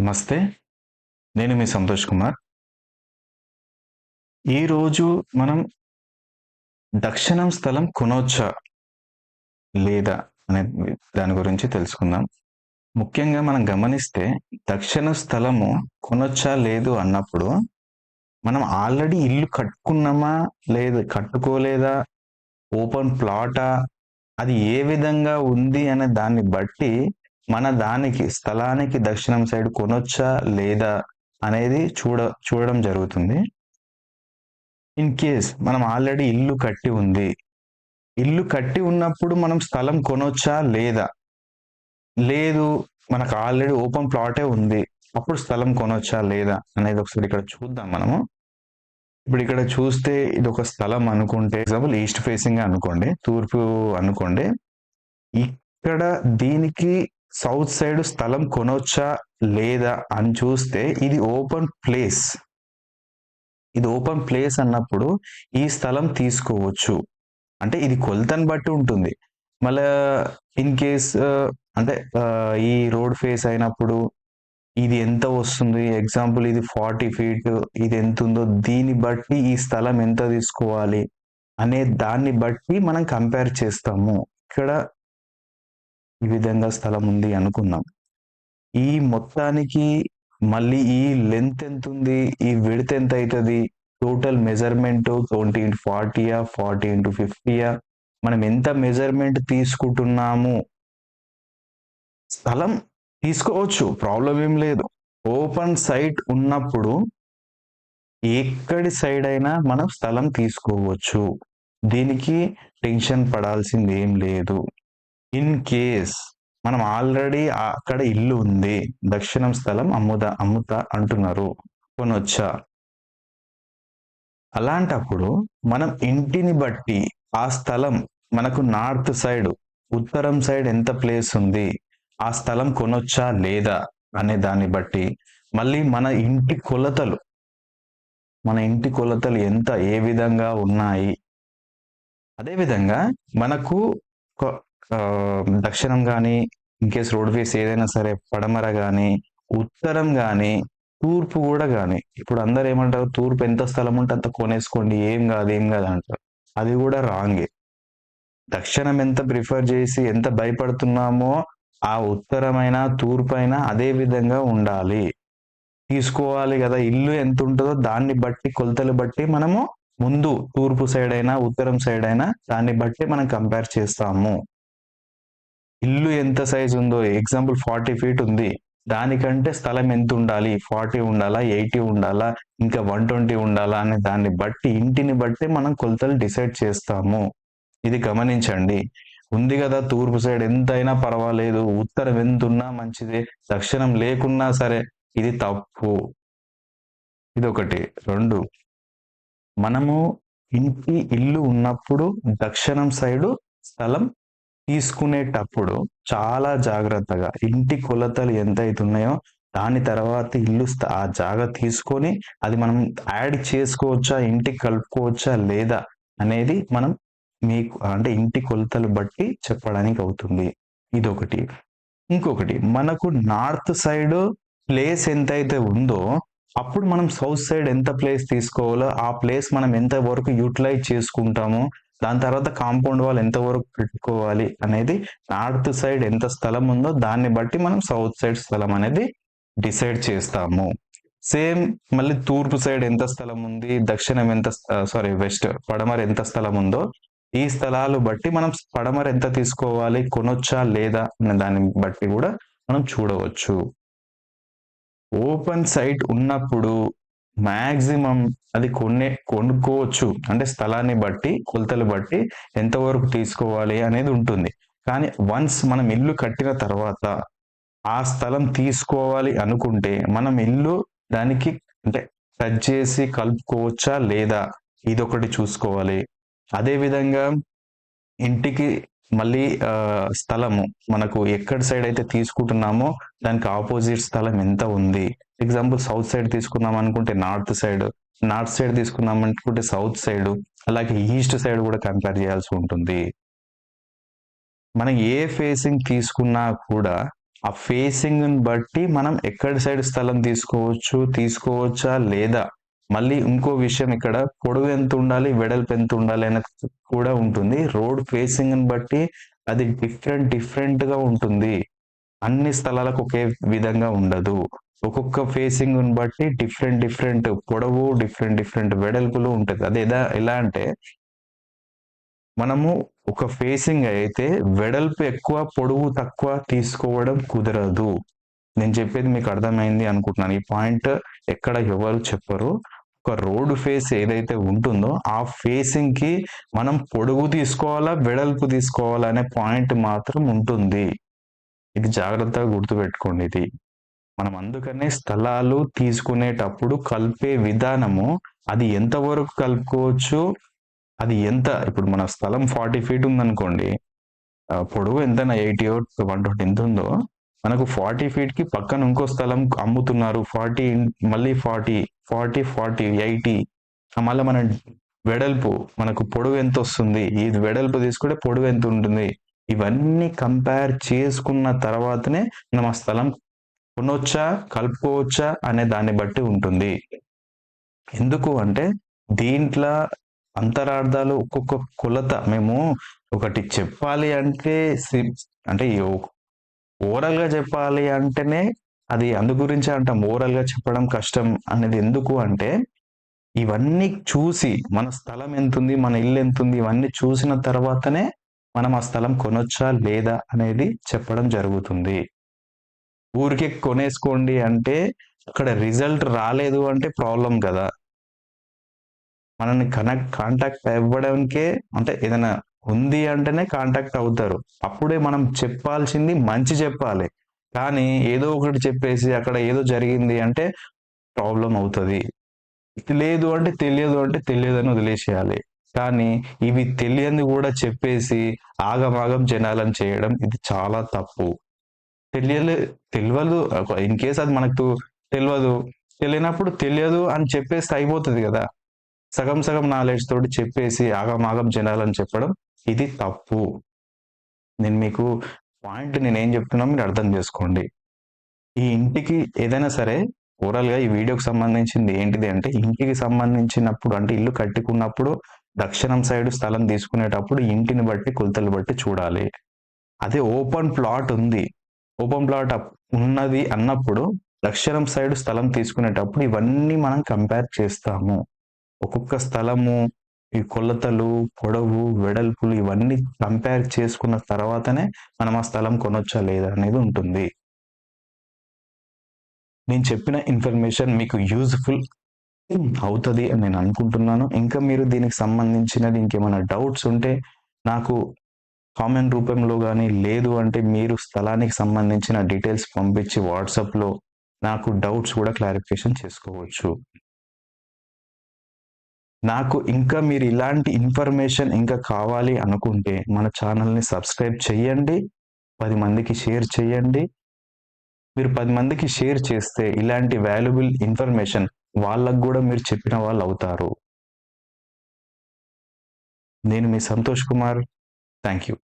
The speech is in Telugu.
నమస్తే నేను మీ సంతోష్ కుమార్. ఈరోజు మనం దక్షిణం స్థలం కొనవచ్చా లేదా అనే దాని గురించి తెలుసుకుందాం. ముఖ్యంగా మనం గమనిస్తే దక్షిణ స్థలము కొనొచ్చా లేదు అన్నప్పుడు మనం ఆల్రెడీ ఇల్లు కట్టుకున్నామా లేదు కట్టుకోలేదా ఓపెన్ ప్లాటా అది ఏ విధంగా ఉంది అనే దాన్ని బట్టి మన దానికి స్థలానికి దక్షిణం సైడ్ కొనొచ్చా లేదా అనేది చూడ చూడడం జరుగుతుంది. ఇన్ కేస్ మనం ఆల్రెడీ ఇల్లు కట్టి ఉంది. ఇల్లు కట్టి ఉన్నప్పుడు మనం స్థలం కొనొచ్చా లేదా? లేదు మనకు ఆల్రెడీ ఓపెన్ ప్లాటే ఉంది. అప్పుడు స్థలం కొనొచ్చా లేదా అనేది ఒకసారి ఇక్కడ చూద్దాం మనము. ఇప్పుడు ఇక్కడ చూస్తే ఇది ఒక స్థలం అనుకుంటే ఎగ్జాంపుల్ ఈస్ట్ ఫేసింగ్ అనుకోండి తూర్పు అనుకోండి. ఇక్కడ దీనికి సౌత్ సైడ్ స్థలం కొనొచ్చా లేదా అని చూస్తే ఇది ఓపెన్ ప్లేస్. ఇది ఓపెన్ ప్లేస్ అన్నప్పుడు ఈ స్థలం తీసుకోవచ్చు. అంటే ఇది కొలతని బట్టి ఉంటుంది. మళ్ళా ఇన్ కేస్ అంటే ఈ రోడ్ ఫేస్ అయినప్పుడు ఇది ఎంత వస్తుంది? ఎగ్జాంపుల్ ఇది ఫార్టీ ఫీట్ ఇది ఎంత ఉందో దీన్ని బట్టి ఈ స్థలం ఎంత తీసుకోవాలి అనే దాన్ని బట్టి మనం కంపేర్ చేస్తాము. ఇక్కడ ఈ విధంగా స్థలం ఉంది అనుకుందాం ఈ మొత్తానికి మళ్ళీ ఈ లెంత్ ఎంత ఉంది ఈ విడత్ ఎంత అవుతుంది టోటల్ మెజర్మెంట్ ట్వంటీ ఇంటూ ఫార్టీయా ఫార్టీ ఇంటూ ఫిఫ్టీయా మనం ఎంత మెజర్మెంట్ తీసుకుంటున్నాము? స్థలం తీసుకోవచ్చు ప్రాబ్లం ఏం లేదు. ఓపెన్ సైట్ ఉన్నప్పుడు ఎక్కడి సైడ్ అయినా మనం స్థలం తీసుకోవచ్చు. దీనికి టెన్షన్ పడాల్సింది ఏం లేదు. ఇన్ కేస్ మనం ఆల్రెడీ అక్కడ ఇల్లు ఉంది దక్షిణం స్థలం అమ్ముదా అమ్ముతా అంటున్నారు కొనొచ్చా? అలాంటప్పుడు మనం ఇంటిని బట్టి ఆ స్థలం మనకు నార్త్ సైడ్ ఉత్తరం సైడ్ ఎంత ప్లేస్ ఉంది ఆ స్థలం కొనొచ్చా లేదా అనే దాన్ని బట్టి మళ్ళీ మన ఇంటి కొలతలు మన ఇంటి కొలతలు ఎంత ఏ విధంగా ఉన్నాయి? అదేవిధంగా మనకు దక్షిణం కానీ ఇన్కేస్ రోడ్ ఫేస్ ఏదైనా సరే పడమర కానీ ఉత్తరం కానీ తూర్పు కూడా కానీ ఇప్పుడు అందరు ఏమంటారు తూర్పు ఎంత స్థలం ఉంటే అంత కొనేసుకోండి ఏం కాదు ఏం కాదు అంటారు. అది కూడా రాంగే దక్షిణం ఎంత ప్రిఫర్ చేసి ఎంత భయపడుతున్నామో ఆ ఉత్తరమైన తూర్పు అయినా అదే విధంగా ఉండాలి. తీసుకోవాలి కదా ఇల్లు ఎంత ఉంటుందో దాన్ని బట్టి కొలతలు బట్టి మనము ముందు తూర్పు సైడ్ అయినా ఉత్తరం సైడ్ అయినా దాన్ని బట్టి మనం కంపేర్ చేస్తాము. ఇల్లు ఎంత సైజ్ ఉందో ఎగ్జాంపుల్ ఫార్టీ ఫీట్ ఉంది. దానికంటే స్థలం ఎంత ఉండాలి? ఫార్టీ ఉండాలా? ఎయిటీ ఉండాలా? ఇంకా వన్ ట్వంటీ ఉండాలా? అనే దాన్ని బట్టి ఇంటిని బట్టి మనం కొలతలు డిసైడ్ చేస్తాము. ఇది గమనించండి. ఉంది కదా తూర్పు సైడ్ ఎంతైనా పర్వాలేదు. ఉత్తరం ఎంత ఉన్నా మంచిదే. దక్షిణం లేకున్నా సరే ఇది తప్పు. ఇది ఒకటి రెండు. మనము ఇంటి ఇల్లు ఉన్నప్పుడు దక్షిణం సైడు స్థలం తీసుకునేటప్పుడు చాలా జాగ్రత్తగా ఇంటి కొలతలు ఎంత అవుతున్నాయో దాని తర్వాత ఇల్లు ఆ జాగా తీసుకొని అది మనం యాడ్ చేసుకోవచ్చా ఇంటికి కలుపుకోవచ్చా లేదా అనేది మనం మీకు అంటే ఇంటి కొలతలు బట్టి చెప్పడానికి అవుతుంది. ఇదొకటి. ఇంకొకటి మనకు నార్త్ సైడ్ ప్లేస్ ఎంత అయితే ఉందో అప్పుడు మనం సౌత్ సైడ్ ఎంత ప్లేస్ తీసుకోవాలో ఆ ప్లేస్ మనం ఎంత వరకు యూటిలైజ్ చేసుకుంటామో దాని తర్వాత కాంపౌండ్ వాల్ ఎంత వరకు పెట్టుకోవాలి అనేది నార్త్ సైడ్ ఎంత స్థలం ఉందో దాన్ని బట్టి మనం సౌత్ సైడ్ స్థలం అనేది డిసైడ్ చేస్తాము. సేమ్ మళ్ళీ తూర్పు సైడ్ ఎంత స్థలం ఉంది దక్షిణం ఎంత సారీ వెస్ట్ పడమర ఎంత స్థలం ఉందో ఈ స్థలాలు బట్టి మనం పడమర ఎంత తీసుకోవాలి కొనొచ్చా లేదా అనే దాన్ని బట్టి కూడా మనం చూడవచ్చు. ఓపెన్ సైట్ ఉన్నప్పుడు మ్యాక్సిమం అది కొనే కొనుక్కోవచ్చు. అంటే స్థలాన్ని బట్టి కొలతలు బట్టి ఎంతవరకు తీసుకోవాలి అనేది ఉంటుంది. కానీ వన్స్ మనం ఇల్లు కట్టిన తర్వాత ఆ స్థలం తీసుకోవాలి అనుకుంటే మనం ఇల్లు దానికి అంటే టచ్ చేసి కలుపుకోవచ్చా లేదా? ఇదొకటి చూసుకోవాలి. అదే విధంగా ఇంటికి మళ్ళీ స్థలము. మనకు ఎక్కడ సైడ్ అయితే తీసుకుంటున్నామో దానికి ఆపోజిట్ స్థలం ఎంత ఉంది? ఎగ్జాంపుల్ సౌత్ సైడ్ తీసుకున్నాం అనుకుంటే నార్త్ సైడ్ నార్త్ సైడ్ తీసుకున్నాం అనుకుంటే సౌత్ సైడ్ అలాగే ఈస్ట్ సైడ్ కూడా కంపేర్ చేయాల్సి ఉంటుంది. మనం ఏ ఫేసింగ్ తీసుకున్నా కూడా ఆ ఫేసింగ్ బట్టి మనం ఎక్కడ సైడ్ స్థలం తీసుకోవచ్చు తీసుకోవచ్చా లేదా? మళ్ళీ ఇంకో విషయం ఇక్కడ పొడవు ఎంత ఉండాలి వెడల్పు ఎంత ఉండాలి అనేది కూడా ఉంటుంది. రోడ్ ఫేసింగ్ బట్టి అది డిఫరెంట్ డిఫరెంట్గా ఉంటుంది. అన్ని స్థలాలకు ఒకే విధంగా ఉండదు. ఒక్కొక్క ఫేసింగ్ బట్టి డిఫరెంట్ డిఫరెంట్ పొడవు డిఫరెంట్ డిఫరెంట్ వెడల్పులు ఉంటుంది అది ఎలా ఎలా అంటే మనము ఒక ఫేసింగ్ అయితే వెడల్పు ఎక్కువ పొడవు తక్కువ తీసుకోవడం కుదరదు. నేను చెప్పేది మీకు అర్థమైంది అనుకుంటున్నాను. ఈ పాయింట్ ఎక్కడ ఎవరు చెప్పరు. ఒక రోడ్ ఫేస్ ఏదైతే ఉంటుందో ఆ ఫేసింగ్కి మనం పొడుగు తీసుకోవాలా వెడల్పు తీసుకోవాలా అనే పాయింట్ మాత్రం ఉంటుంది. ఇది జాగ్రత్తగా గుర్తుపెట్టుకోండి ఇది. మనం అందుకనే స్థలాలు తీసుకునేటప్పుడు కలిపే విధానము అది ఎంతవరకు కలుపుకోవచ్చు అది ఎంత ఇప్పుడు మన స్థలం ఫార్టీ ఫీట్ ఉందనుకోండి పొడుగు పొడవు ఎంత ఎయిటీ వన్ ట్వంటీ ఎంత ఉందో మనకు ఫార్టీ ఫీట్కి పక్కన ఇంకో స్థలం అమ్ముతున్నారు ఫార్టీ మళ్ళీ ఫార్టీ ఫార్టీ ఫార్టీ ఎయిటీ. మళ్ళీ మన వెడల్పు మనకు పొడవు ఎంత వస్తుంది ఇది వెడల్పు తీసుకుంటే పొడవు ఎంత ఉంటుంది ఇవన్నీ కంపేర్ చేసుకున్న తర్వాతనే మనం ఆ స్థలం కొనొచ్చా కలుపుకోవచ్చా అనే దాన్ని బట్టి ఉంటుంది. ఎందుకు అంటే దీంట్లో అంతరార్థాలు ఒక్కొక్క కొలత మేము ఒకటి చెప్పాలి అంటే అంటే ఓవరాల్గా చెప్పాలి అంటేనే అది అందు గురించి అంటాం ఓవరాల్ చెప్పడం కష్టం అనేది ఎందుకు అంటే ఇవన్నీ చూసి మన స్థలం ఎంత ఉంది మన ఇల్లు ఎంత ఉంది ఇవన్నీ చూసిన తర్వాతనే మనం ఆ స్థలం కొనొచ్చా లేదా అనేది చెప్పడం జరుగుతుంది. ఊరికే కొనేసుకోండి అంటే అక్కడ రిజల్ట్ రాలేదు అంటే ప్రాబ్లం కదా. మనల్ని కనెక్ట్ కాంటాక్ట్ అవ్వడానికే అంటే ఏదైనా ఉంది అంటేనే కాంటాక్ట్ అవుతారు. అప్పుడే మనం చెప్పాల్సింది మంచి చెప్పాలి. కానీ ఏదో ఒకటి చెప్పేసి అక్కడ ఏదో జరిగింది అంటే ప్రాబ్లం అవుతుంది. లేదు అంటే తెలియదు అంటే తెలియదు అని వదిలేసేయాలి. కానీ ఇవి తెలియని కూడా చెప్పేసి ఆగమాగం జనాలను చేయడం ఇది చాలా తప్పు. తెలియలే తెలియదు ఇన్ కేస్ అది మనకు తెలియదు తెలియనప్పుడు తెలియదు అని చెప్పేస్తే అయిపోతుంది కదా. సగం సగం నాలెడ్జ్ తోటి చెప్పేసి ఆగమాగం జనాలని చెప్పడం ఇది తప్పు. నేను మీకు పాయింట్ నేను ఏం చెప్తున్నా మీరు అర్థం చేసుకోండి. ఈ ఇంటికి ఏదైనా సరే ఓవరాల్గా ఈ వీడియోకి సంబంధించింది ఏంటిది అంటే ఇంటికి సంబంధించినప్పుడు అంటే ఇల్లు కట్టుకున్నప్పుడు దక్షిణం సైడ్ స్థలం తీసుకునేటప్పుడు ఇంటిని బట్టి కొలతలు బట్టి చూడాలి. అదే ఓపెన్ ప్లాట్ ఉంది. ఓపెన్ ప్లాట్ ఉన్నది అన్నప్పుడు దక్షిణం సైడ్ స్థలం తీసుకునేటప్పుడు ఇవన్నీ మనం కంపేర్ చేస్తాము. ఒక్కొక్క స్థలము ఈ కొలతలు పొడవు వెడల్పులు ఇవన్నీ కంపేర్ చేసుకున్న తర్వాతనే మనం ఆ స్థలం కొనొచ్చా లేదా అనేది ఉంటుంది. నేను చెప్పిన ఇన్ఫర్మేషన్ మీకు యూజ్ఫుల్ అవుతుంది అని నేను అనుకుంటున్నాను. ఇంకా మీరు దీనికి సంబంధించినది ఇంకేమైనా డౌట్స్ ఉంటే నాకు కామెంట్ రూపంలో కానీ లేదు అంటే మీరు స్థలానికి సంబంధించిన డీటెయిల్స్ పంపించి వాట్సాప్లో నాకు డౌట్స్ కూడా క్లారిఫికేషన్ చేసుకోవచ్చు. నాకు ఇంకా మీరు ఇలాంటి ఇన్ఫర్మేషన్ ఇంకా కావాలి అనుకుంటే మన ఛానల్ని సబ్స్క్రైబ్ చేయండి పది మందికి షేర్ చేయండి. మీరు పది మందికి షేర్ చేస్తే ఇలాంటి వాల్యుబుల్ ఇన్ఫర్మేషన్ వాళ్ళకు కూడా మీరు చెప్పిన వాళ్ళు అవుతారు. నేను మీ సంతోష్ కుమార్. Thank you